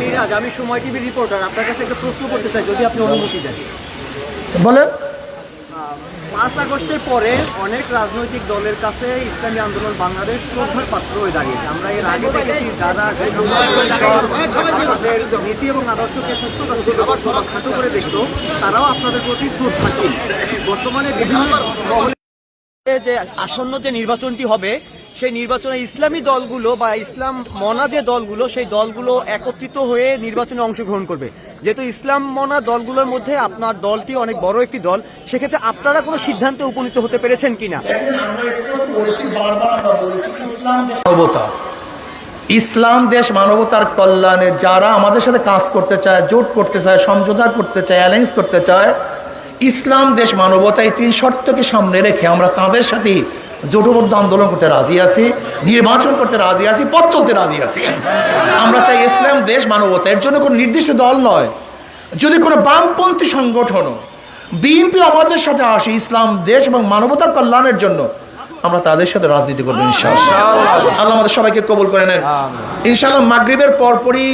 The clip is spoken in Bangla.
মিরাজ আমি সময় টিভি রিপোর্টার আপনার কাছে একটা প্রশ্ন করতে চাই যদি আপনি অনুমতি দেন। বলেন। পাঁচ আগস্টের পরে অনেক রাজনৈতিক দলের কাছে ইসলামী আন্দোলন বাংলাদেশ শ্রদ্ধার পাত্র হয়ে দাঁড়িয়েছে। আমরা এর আগে দেখেছি যারা আপনাদের নীতি এবং আদর্শকে সুস্থতা ছিল করে দেখতো তারাও আপনাদের প্রতি শ্রদ্ধাশীল। বর্তমানে বিভিন্ন যে আসন্ন যে নির্বাচনটি হবে সেই নির্বাচনে ইসলামী দলগুলো বা ইসলাম মনা যে দলগুলো, সেই দলগুলো একত্রিত হয়ে নির্বাচনে অংশগ্রহণ করবে। যেহেতু ইসলাম মনা দলগুলোর মধ্যে আপনার দলটি অনেক বড় একটি দল, সেক্ষেত্রে আপনারা কোনো সিদ্ধান্তে উপনীত হতে পেরেছেন কিনা? ইসলাম দেশ মানবতার কল্যাণে যারা আমাদের সাথে কাজ করতে চায়, জোট করতে চায় সমঝোতা করতে চায় অ্যালায়েন্স করতে চায়, ইসলাম দেশ মানবতা এই তিন শর্তকে সামনে রেখে আমরা তাদের সাথে জোটবদ্ধ আন্দোলন করতে রাজি আছি নির্বাচন করতে রাজি আছি পথ চলতে রাজি আছি। আমরা চাই ইসলাম দেশ মানবতা এর জন্য কোনো নির্দিষ্ট দল নয়। যদি কোনো বামপন্থী সংগঠন বিএনপি আমাদের সাথে আসে ইসলাম দেশ এবং মানবতার কল্যাণের জন্য আমরা তাদের সাথে রাজনীতি করব ইনশাআল্লাহ। আল্লাহ আমাদের সবাইকে কবুল করে নেন। ইনশাআল্লাহ মাগরিবের পরপরই